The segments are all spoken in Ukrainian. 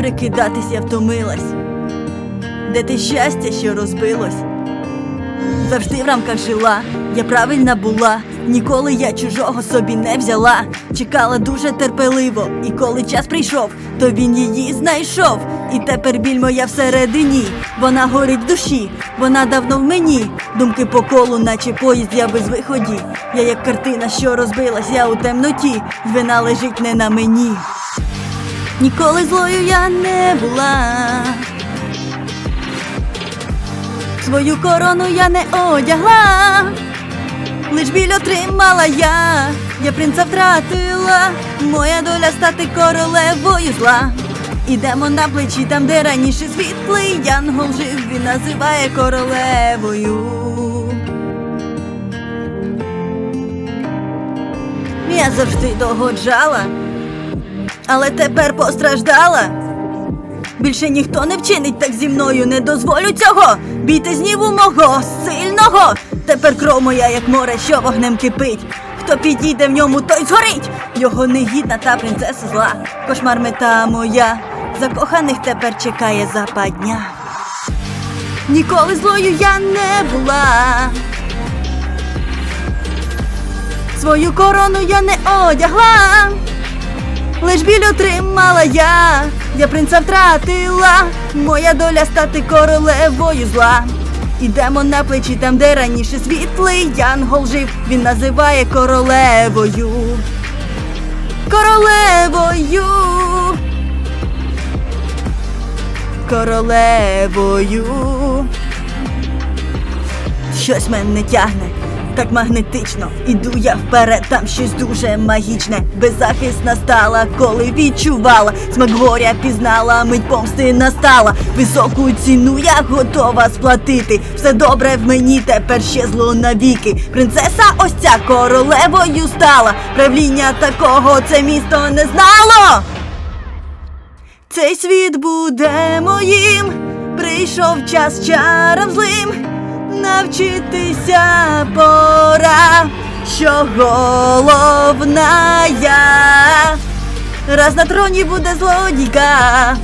прикидатися втомилась. Де ти щастя, що розбилось? Завжди в рамках жила, я правильна була. Ніколи я чужого собі не взяла. Чекала дуже терпеливо, і коли час прийшов, то він її знайшов. І тепер біль моя всередині, вона горить в душі, вона давно в мені. Думки по колу, наче поїзд, я без виході. Я як картина, що розбилась, я у темноті, вина лежить не на мені. Ніколи злою я не була. Свою корону я не одягла, лиш біль отримала я, я принца втратила, моя доля стати королевою зла. Ідемо на плечі там, де раніше світлий янгол жив, він називає королевою. Я завжди догоджала, але тепер постраждала. Більше ніхто не вчинить так зі мною, не дозволю цього. Бійте зніву мого сильного. Тепер кров моя, як море, що вогнем кипить. Хто підійде в ньому, той згорить. Його негідна та принцеса зла. Кошмар мета моя. Закоханих тепер чекає западня. Ніколи злою я не була. Свою корону я не одягла. Лиш біль отримала я, я принца втратила, моя доля стати королевою зла. Ідемо на плечі там, де раніше світлий янгол жив, він називає королевою. Королевою. Королевою. Щось мене тягне, так магнетично. Іду я вперед, там щось дуже магічне. Беззахисна стала, коли відчувала. Смак горя пізнала, мить помсти настала. Високу ціну я готова сплатити. Все добре в мені, тепер ще зло навіки. Принцеса ось ця королевою стала. Правління такого це місто не знало. Цей світ буде моїм, прийшов час чарам злим, навчитися пора, що головна я, раз на троні буде злодійка.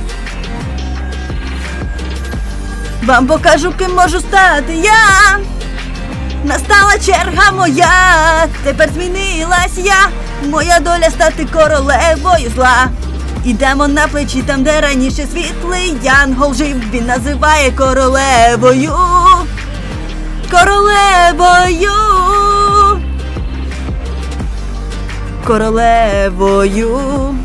Вам покажу, ким можу стати я. Настала черга моя, тепер змінилась я, моя доля стати королевою зла. Ідемо на плечі там, де раніше світлий янгол жив, він називає королевою. Королевою. Королевою.